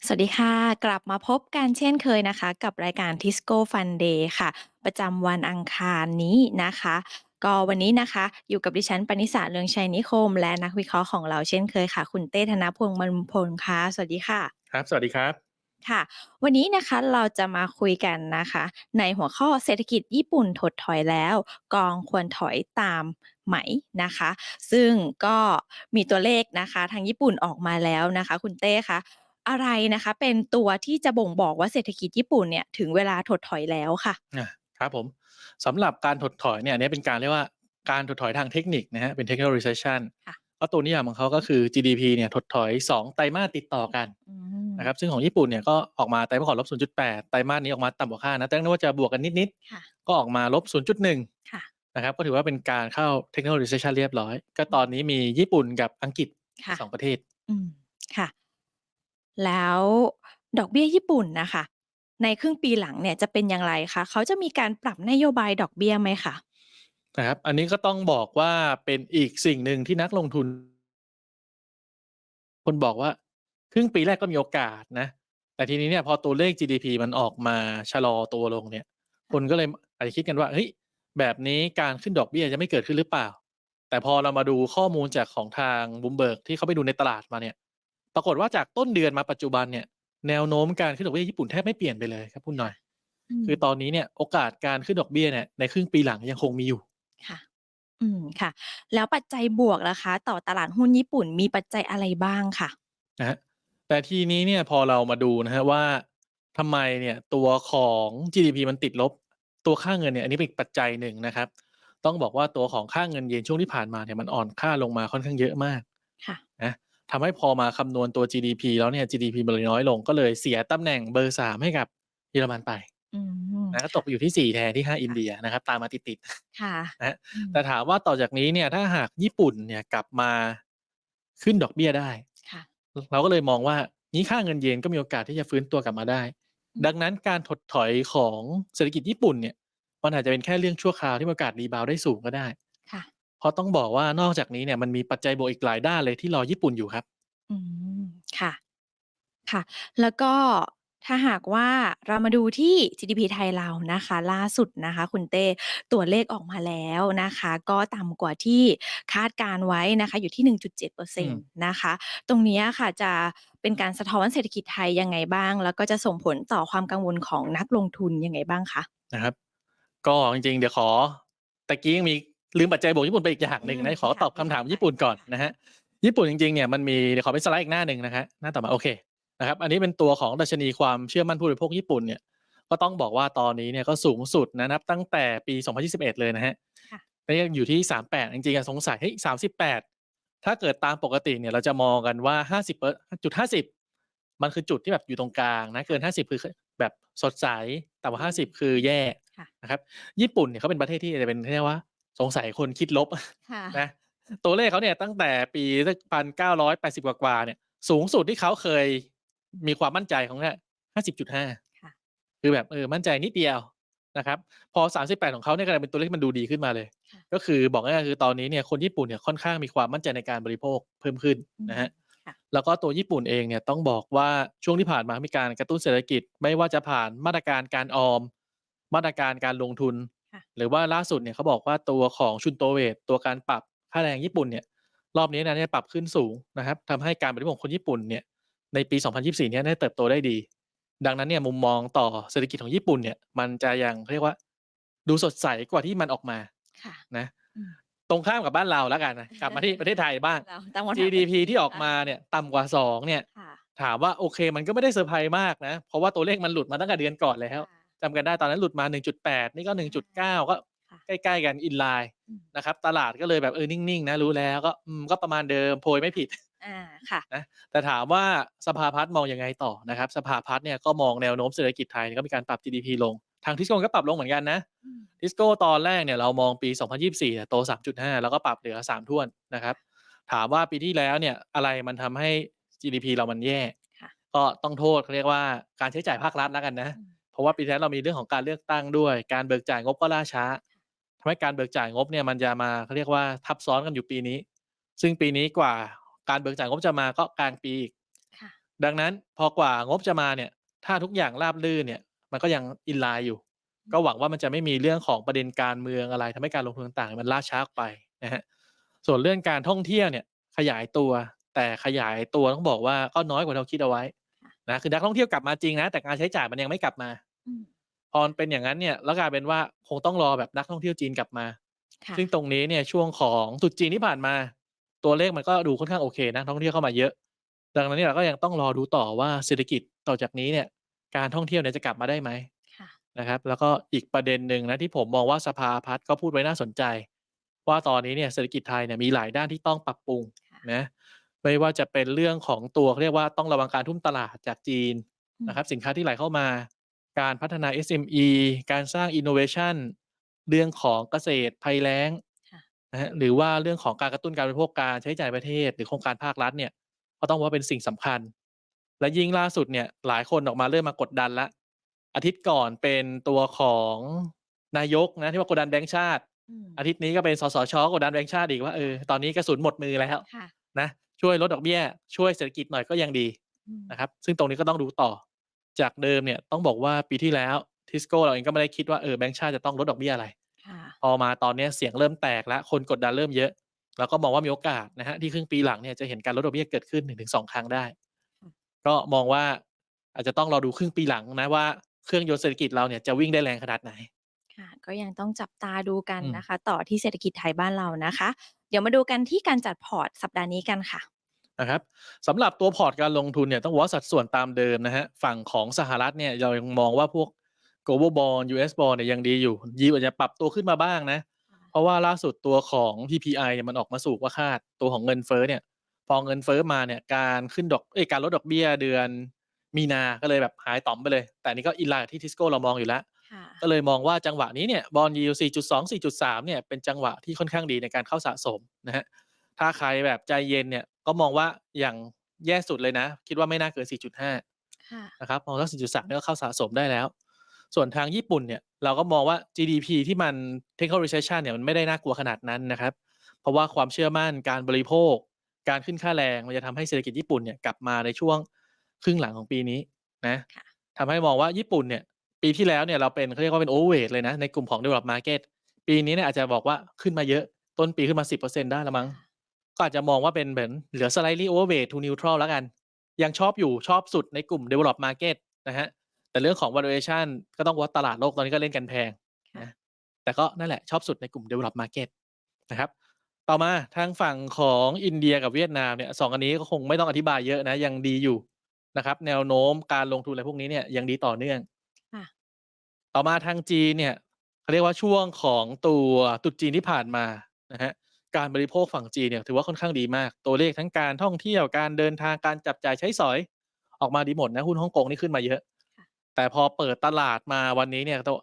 สวัสดีค่ะ กลับมาพบกันเช่นเคยนะคะ กับรายการ Tisco Fun Day ค่ะ ประจำวันอังคารนี้นะคะ ก็วันนี้นะคะ อยู่กับดิฉัน ปณิสาเรืองชัยนิคม และนักวิเคราะห์ของเราเช่นเคยค่ะ คุณเต้ธนพงษ์บำรุงพลค่ะ สวัสดีค่ะ ครับ สวัสดีครับ ค่ะ วันนี้นะคะเราจะมาคุยกันนะคะ ในหัวข้อเศรษฐกิจญี่ปุ่นถดถอยแล้ว กองควรถอยตามไหมนะคะ ซึ่งก็มีตัวเลขนะคะ ทางญี่ปุ่นออกมาแล้วนะคะ คุณเต้คะ อะไรนะคะ เป็นตัวที่จะบ่งบอกว่าเศรษฐกิจญี่ปุ่นเนี่ยถึงเวลาถดถอยแล้วค่ะ?อาครับผมสำหรับการถดถอยเนี่ยอันนี้เป็นการเรียกว่าการถดถอยทางเทคนิคนะครับเป็น Technical Recession ค่ะเพราะตัวนิยามของเขาก็คือ GDP เนี่ยถดถอย 2 ไตรมาสติดต่อกันอืมนะครับซึ่งของญี่ปุ่นเนี่ยก็ออกมาไตรมาสก่อน -0.8 ไตรมาสนี้ออกมาต่ำกว่าคาดนะตอนแรกนึกว่าจะบวกกันนิดค่ะ ๆ ก็ออกมา -0.1 ค่ะ นะครับก็ถือว่าเป็นการเข้า Technical Recession เรียบร้อย ก็ตอนนี้มีญี่ปุ่นกับอังกฤษค่ะ2ประเทศ อืมค่ะ แล้วดอกเบี้ยญี่ปุ่นน่ะค่ะ ในครึ่งปีหลังเนี่ยจะเป็นอย่างไรคะ?เขาจะมีการปรับนโยบายดอกเบี้ยไหมคะ?นะครับ อันนี้ก็ต้องบอกว่า เป็นอีกสิ่งหนึ่งที่นักลงทุน คนบอกว่า ครึ่งปีแรกก็มีโอกาสนะ แต่ทีนี้เนี่ยพอตัวเลข GDP มันออกมาชะลอตัวลงเนี่ยคนก็เลย อาจจะคิดกันว่า เฮ้ย แบบนี้การขึ้นดอกเบี้ยจะไม่เกิดขึ้นหรือเปล่า?แต่พอเรามาดูข้อมูลจากของทาง Bloomberg ที่เขาไปดูในตลาดมาเนี่ย ปรากฏว่าจากต้นเดือนมาปัจจุบันเนี่ยแนวโน้มการขึ้นดอกเบี้ยญี่ปุ่นแทบไม่เปลี่ยนไปเลยครับคุณหน่อยอืมคือตอนนี้เนี่ยโอกาสการขึ้นดอกเบี้ยเนี่ยในครึ่งปีหลังยังคงมีอยู่ค่ะ อืมค่ะ แล้วปัจจัยบวกล่ะคะ ต่อตลาดหุ้นญี่ปุ่นมีปัจจัยอะไรบ้างค่ะ?นะครับแต่ทีนี้เนี่ยพอเรามาดูนะครับว่าทำไมเนี่ยตัวของ GDP มันติดลบ ตัวค่าเงินเนี่ยอันนี้เป็นอีกปัจจัยหนึ่งนะครับ ต้องบอกว่าตัวของค่าเงินเยนช่วงที่ผ่านมาเนี่ยมันอ่อนค่าลงมาค่อนข้างเยอะมากค่ะนะ ทำให้พอมาคำนวณตัว GDP แล้วเนี่ย GDP มันเลยน้อยลงก็เลยเสียตำแหน่งเบอร์3ให้กับเยอรมันไปอืมนะก็คต่ะกไปอยู่ที่4แทนที่5อินเดียนะครับ ตามมาติดค่ะๆนะครับอืมแต่ถามว่าต่อจากนี้เนี่ยถ้าหากญี่ปุ่นเนี่ยกลับมาขึ้นดอกเบี้ยได้ค่ะรเราก็เลยมองว่างี้ค่าเงินเยนก็มีโอกาสที่จะฟื้นตัวกลับมาได้อืมดังนั้นการถดถอยของเศรษฐกิจญี่ปุ่นเนี่ย มันอาจจะเป็นแค่เรื่องชั่วคราวที่มีโอกาสรีบาวด์ได้สูงก็ได้ค่ะ เพราะต้องบอกว่านอกจากนี้เนี่ยมันมีปัจจัยบวกอีกหลายด้านเลยที่รอญี่ปุ่นอยู่ครับ อืม ค่ะ ค่ะ แล้วก็ถ้าหากว่าเรามาดูที่ GDP ไทยเรานะคะ ล่าสุดนะคะ คุณเต้ตัวเลขออกมาแล้วนะคะ ก็ต่ำกว่าที่คาดการณ์ไว้นะคะ อยู่ที่ 1.7%อืมนะคะ ตรงเนี้ยค่ะจะเป็นการสะท้อนเศรษฐกิจไทยยังไงบ้าง?แล้วก็จะส่งผลต่อความกังวลของนักลงทุนยังไงบ้างคะ?นะครับ ก็จริงๆ เดี๋ยวขอตะกี้ยังมี ลืมปัจจัยบวกญี่ปุ่นไปอีกอย่างหนึ่งอืมนะขอค่ะตอบคำถามญี่ปุ่นก่อนนะครับญี่ปุ่นจริงๆเนี่ยมันมีเดี๋ยวขอเป็นสไลด์อีกหน้าหนึ่งนะครับหน้าต่อมาโอเคนะครับอันนี้เป็นตัวของดัชนีความเชื่อมั่นผู้บริโภคญี่ปุ่นเนี่ยก็ต้องบอกว่าตอนนี้เนี่ยก็สูงสุดนะนับตั้งแต่ปี 2021 เลยนะครับค่ะก็ยังอยู่ที่ 38 จริงๆอะสงสัยเฮ้ย38 ถ้าเกิดตามปกติเนี่ยเราจะมองกันว่า 50เปอร์จุด50 มันคือจุดที่แบบอยู่ตรงกลางนะเกิน 50 คือคแบบสดใสต่ำกว่า 50 คือแย่ค่ะนะครับญี่ปุ่นเนี่ยเขาเป็นประเทศที่จะเป็นเขาเรียกว่า สงสัยคนคิดลบค่ะ นะตัวเลขเขาเนี่ยตั้งแต่ปีสัก1980กว่าๆเนี่ย สูงสุดที่เขาเคยมีความมั่นใจของเนี่ย50.5ค่ะ คือแบบเออมั่นใจนิดเดียวนะครับ พอ38ของเขาเนี่ยกลายเป็นตัวเลขที่มันดูดีขึ้นมาเลย ค่ะ ก็คือบอกง่ายๆคือตอนนี้เนี่ยคนญี่ปุ่นเนี่ยค่อนข้างมีความมั่นใจในการบริโภคเพิ่มขึ้นอืมนะครับค่ะแล้วก็ตัวญี่ปุ่นเองเนี่ยต้องบอกว่าช่วงที่ผ่านมามีการกระตุ้นเศรษฐกิจ ไม่ว่าจะผ่านมาตรการการออม มาตรการการลงทุน ค่ะ หรือว่าล่าสุดเนี่ยเขาบอกว่าตัวของชุนโตเรตตัวการปรับค่าแรงญี่ปุ่นเนี่ยรอบนี้นะเนี่ยปรับขึ้นสูงนะครับทำให้การบริโภคของคนญี่ปุ่นเนี่ยในปี 2024เนี่ยได้เติบโตได้ดี ดังนั้นเนี่ยมุมมองต่อเศรษฐกิจของญี่ปุ่นเนี่ยมันจะยังเขาเรียกว่า ดูสดใสกว่าที่มันออกมาค่ะนะอืมตรงข้ามกับบ้านเราแล้วกันนะกลับมาที่ประเทศไทยบ้างเราตามคำถาม GDP ที่ออกค่ะมาเนี่ยต่ำกว่า 2 เนี่ยค่ะถามว่าโอเคมันก็ไม่ได้เซอร์ไพรส์มากนะ เพราะว่าตัวเลขมันหลุดมาตั้งแต่เดือนก่อนแล้วค่ะ จำกันได้ตอนนั้นหลุดมา 1.8 นี่ก็ 1.9 ก็ค่ะใกล้ๆกัน inline อืมนะครับ ตลาดก็เลยแบบเออนิ่งๆนะรู้แล้วก็อืมก็ประมาณเดิมโพยไม่ผิดอาค่ะนะแต่ถามว่าสภาพัฒน์มองยังไงต่อนะครับ สภาพัฒน์เนี่ยก็มองแนวโน้มเศรษฐกิจไทยก็มีการปรับ GDP ลง ทาง Tisco ก็ปรับลงเหมือนกันนะอืม Tisco ตอนแรกเนี่ยเรามองปี 2024เนี่ยโต 3.5 แล้วก็ปรับเหลือ3ถ้วนนะครับ ถามว่าปีที่แล้วเนี่ยอะไรมันทำให้ GDP เรามันแย่ค่ะก็ต้องโทษเขาเรียกว่าการใช้จ่ายภาครัฐแล้วกันนะอืม เพราะว่าปีที่แล้วเรามีเรื่องของการเลือกตั้งด้วย การเบิกจ่ายงบก็ล่าช้าทำให้การเบิกจ่ายงบเนี่ยมันจะมาเขาเรียกว่าทับซ้อนกันอยู่ปีนี้ ซึ่งปีนี้กว่าการเบิกจ่ายงบจะมาก็กลางปีอีกค่ะดังนั้นพอกว่างบจะมาเนี่ย ถ้าทุกอย่างราบรื่นเนี่ย มันก็ยังอินไลน์อยู่ ก็หวังว่ามันจะไม่มีเรื่องของประเด็นการเมืองอะไรทำให้การลงทุนต่างๆ มันล่าช้าออกไปนะฮะส่วนเรื่องการท่องเที่ยวเนี่ย ขยายตัวแต่ขยายตัวต้องบอกว่าก็น้อยกว่าเราคิดเอาไว้ค่ะ นะคือนักท่องเที่ยวกลับมาจริงนะ แต่การใช้จ่ายมันยังไม่กลับมาอืมพอมันเป็นอย่างนั้นเนี่ยแล้วกลายเป็นว่าคงต้องรอแบบนักท่องเที่ยวจีนกลับมาค่ะซึ่งตรงนี้เนี่ยช่วงของตรุษจีนที่ผ่านมา ตัวเลขมันก็ดูค่อนข้างโอเคนะนักท่องเที่ยวเข้ามาเยอะ ดังนั้นเนี่ยเราก็ยังต้องรอดูต่อว่าเศรษฐกิจต่อจากนี้เนี่ย การท่องเที่ยวเนี่ยจะกลับมาได้ไหมค่ะนะครับ แล้วก็อีกประเด็นหนึ่งนะที่ผมมองว่าสภาพัฒน์ก็พูดไว้น่าสนใจ ว่าตอนนี้เนี่ยเศรษฐกิจไทยเนี่ยมีหลายด้านที่ต้องปรับปรุงค่ะนะ ไม่ว่าจะเป็นเรื่องของตัวเขาเรียกว่าต้องระวังการทุ่มตลาดจากจีนอืมนะครับ สินค้าที่ไหลเข้ามา การพัฒนา SME การสร้าง innovation เรื่องของเกษตรภัยแล้งค่ะนะฮะหรือว่าเรื่องของการกระตุ้นการบริโภคการใช้จ่ายประเทศ หรือโครงการภาครัฐเนี่ยก็ต้องว่าเป็นสิ่งสำคัญ และยิ่งล่าสุดเนี่ยหลายคนออกมาเริ่มมากดดันแล้วอาทิตย์ก่อนเป็นตัวของนายกนะที่ว่ากดดันแบงก์ชาติอืมอาทิตย์นี้ก็เป็นสสชกดดันแบงก์ชาติอีกว่าเออตอนนี้กระสุนหมดมือแล้วค่ะนะ ช่วยลดดอกเบี้ย ช่วยเศรษฐกิจหน่อยก็ยังดีอืมนะครับ ซึ่งตรงนี้ก็ต้องดูต่อ จากเดิมเนี่ยต้องบอกว่าปีที่แล้วทิสโก้เราเองก็ไม่ได้คิดว่าเออแบงก์ชาติจะต้องลดดอกเบี้ยอะไรค่ะพอมาตอนเนี้ยเสียงเริ่มแตกแล้วคนกดดันเริ่มเยอะ เราก็มองว่ามีโอกาสนะฮะที่ครึ่งปีหลังเนี่ยจะเห็นการลดดอกเบี้ยเกิดขึ้น1-2ครั้งได้อืมก็มองว่าอาจจะต้องรอดูครึ่งปีหลังนะว่าเครื่องยนต์เศรษฐกิจเราเนี่ยจะวิ่งได้แรงขนาดไหนค่ะก็ยังต้องจับตาดูกันอืมนะคะ ต่อที่เศรษฐกิจไทยบ้านเรานะคะ เดี๋ยวมาดูกันที่การจัดพอร์ตสัปดาห์นี้กันค่ะนะครับสำหรับตัวพอร์ตการลงทุนเนี่ยต้องบอกว่าสัดส่วนตามเดิมนะฮะฝั่งของสหรัฐเนี่ยเรายังมองว่าพวก global bond US bond เนี่ยยังดีอยู่ยีอาจจะปรับตัวขึ้นมาบ้างนะ เพราะว่าล่าสุดตัวของ PPI เนี่ยมันออกมาสูงกว่าคาดตัวของเงินเฟ้อเนี่ยพอเงินเฟ้อมาเนี่ยการขึ้นดอกเอ้ยการลดดอกเบี้ยเดือนมีนา ก็เลยแบบหายต่อมไปเลย แต่อันนี่ก็อินไลน์กับที่ทิสโก้เรามองอยู่แล้วค่ะ ก็เลยมองว่าจังหวะนี้เนี่ยบอลยู4.2 4.3เนี่ยเป็นจังหวะที่ค่อนข้างดีในการเข้าสะสมนะฮะถ้าใครแบบใจเย็นเนี่ยก็มองว่าอย่างแย่สุดเลยนะ คิดว่าไม่น่าเกิน 4.5ค่ะนะครับมองว่า4.3เนี่ยก็เข้าสะสมได้แล้ว ส่วนทางญี่ปุ่นเนี่ยเราก็มองว่า GDP ที่มัน technical recession เนี่ยมันไม่ได้น่ากลัวขนาดนั้นนะครับ เพราะว่าความเชื่อมั่นการบริโภค การขึ้นค่าแรงมันจะทำให้เศรษฐกิจญี่ปุ่นเนี่ยกลับมาในช่วงครึ่งหลังของปีนี้นะค่ะทำให้มองว่าญี่ปุ่นเนี่ย ปีที่แล้วเนี่ยเราเป็นเขาเรียกว่าเป็น overweight เลยนะในกลุ่มของ developed market ปีนี้เนี่ยอาจจะบอกว่าขึ้นมาเยอะต้นปีขึ้นมา 10%ได้แล้วมั้งก็อาจจะมองว่าเป็นเหมือนเหลือ slightly overweight to neutral แล้วกัน ยังชอบอยู่ชอบสุดในกลุ่ม develop market นะฮะแต่เรื่องของ valuation ก็ต้องวัดตลาดโลกตอนนี้ก็เล่นกันแพงนะแต่ก็นั่นแหละชอบสุดในกลุ่ม develop market นะครับต่อมาทางฝั่งของอินเดียกับเวียดนามเนี่ยสองอันนี้ก็คงไม่ต้องอธิบายเยอะนะยังดีอยู่นะครับแนวโน้มการลงทุนอะไรพวกนี้เนี่ยยังดีต่อเนื่องค่ะ ต่อมาทางจีนเนี่ยเขาเรียกว่าช่วงของตัวตรุษจีนที่ผ่านมานะฮะการบริโภคฝั่งจีนเนี่ยถือว่าค่อนข้างดีมาก ตัวเลขทั้งการท่องเที่ยวการเดินทางการจับจ่ายใช้สอย ออกมาดีหมดนะหุ้นฮ่องกงนี่ขึ้นมาเยอะค่ะแต่พอเปิดตลาดมาวันนี้เนี่ยต้อง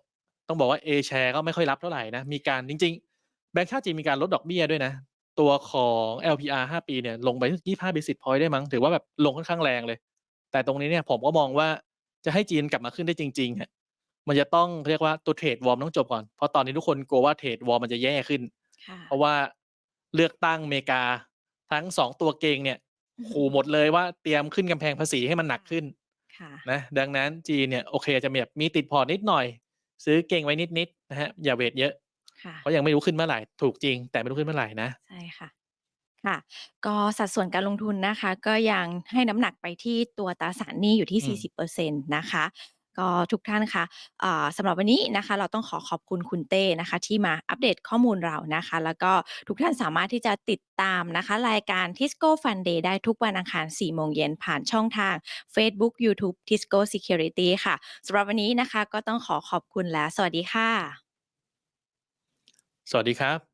ต้องบอกว่าเอแชร์ก็ไม่ค่อยรับเท่าไหร่นะมีการจริง ๆ แบงก์ชาติจีนมีการลดดอกเบี้ยด้วยนะ ตัวของ LPR 5 ปีเนี่ยลงไป25 basis point ได้มั้งถือว่าแบบลงค่อนข้างแรงเลย แต่ตรงนี้เนี่ยผมก็มองว่าจะให้จีนกลับมาขึ้นได้จริงๆอะ มันจะต้องเรียกว่าตัวเทรดวอร์มต้องจบก่อน เพราะตอนนี้ทุกคนกลัวว่าเทรดวอร์มมันจะแย่ขึ้นค่ะเพราะว่าเลือกตั้งอเมริกาทั้งสองตัวเกงเนี่ยขู่หมดเลยว่าเตรียมขึ้นกำแพงภาษีให้มันหนักขึ้นค่ะนะดังนั้นจีนเนี่ยโอเคจะมีแบบมีติดพอร์ตนิดหน่อย ซื้อเก่งไว้นิดๆนะฮะอย่าเวทเยอะค่ะเพราะยังไม่รู้ขึ้นเมื่อไหร่ถูกจริง แต่ไม่รู้ขึ้นเมื่อไหร่นะใช่ค่ะค่ะก็สัดส่วนการลงทุนนะคะ ก็ยังให้น้ำหนักไปที่ตัวตราสารหนี้อยู่ที่อืม40%นะคะ ก็ทุกท่านคะอ่าสำหรับวันนี้นะคะ เราต้องขอขอบคุณคุณเต้นะคะ ที่มาอัปเดตข้อมูลเรานะคะ แล้วก็ทุกท่านสามารถที่จะติดตามนะคะ รายการ Tisco Fun Day ได้ทุกวันอังคาร 4 โมงเย็นผ่านช่องทาง Facebook YouTube Tisco Security ค่ะสำหรับวันนี้นะคะ ก็ต้องขอขอบคุณและสวัสดีค่ะ สวัสดีครับ